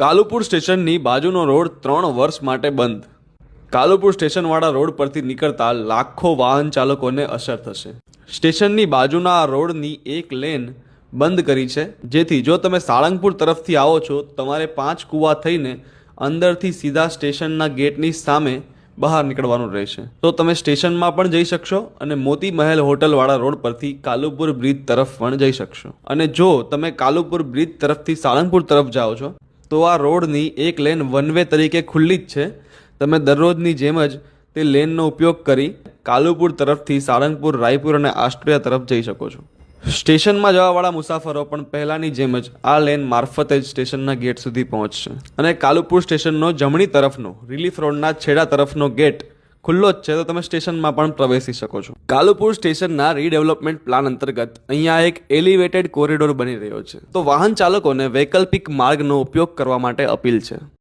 કાલુપુર સ્ટેશનની બાજુનો રોડ ત્રણ વર્ષ માટે બંધ. કાલુપુર સ્ટેશનવાળા રોડ પરથી નીકળતા લાખો વાહન ચાલકોને અસર થશે. સ્ટેશનની બાજુના આ રોડની એક લેન બંધ કરી છે. જેથી જો તમે સાળંગપુર તરફથી આવો છો, તમારે પાંચ કૂવા થઈને અંદરથી સીધા સ્ટેશનના ગેટની સામે બહાર નીકળવાનું રહેશે. તો તમે સ્ટેશનમાં પણ જઈ શકશો અને મોતી મહેલ હોટલવાળા રોડ પરથી કાલુપુર બ્રિજ તરફ પણ જઈ શકશો. અને જો તમે કાલુપુર બ્રિજ તરફથી સાળંગપુર તરફ જાઓ છો તો આ રોડની એક લેન વન વે તરીકે ખુલ્લી જ છે. તમે દરરોજની જેમ જ તે લેનનો ઉપયોગ કરી કાલુપુર તરફથી સાળંગપુર, રાયપુર અને આસ્ટ્રિયા તરફ જઈ શકો છો. સ્ટેશનમાં જવાવાળા મુસાફરો પણ પહેલાંની જેમ જ આ લેન મારફતે જ સ્ટેશનના ગેટ સુધી પહોંચશે. અને કાલુપુર સ્ટેશનનો જમણી તરફનો રિલીફ રોડના છેડા તરફનો ગેટ ખુલ્લો જ છે, તો તમે સ્ટેશનમાં પણ પ્રવેશી શકો છો. કાલુપુર સ્ટેશનના રીડેવલપમેન્ટ પ્લાન અંતર્ગત અહીંયા એક એલિવેટેડ કોરિડોર બની રહ્યો છે. તો વાહન ચાલકોને વૈકલ્પિક માર્ગનો ઉપયોગ કરવા માટે અપીલ છે.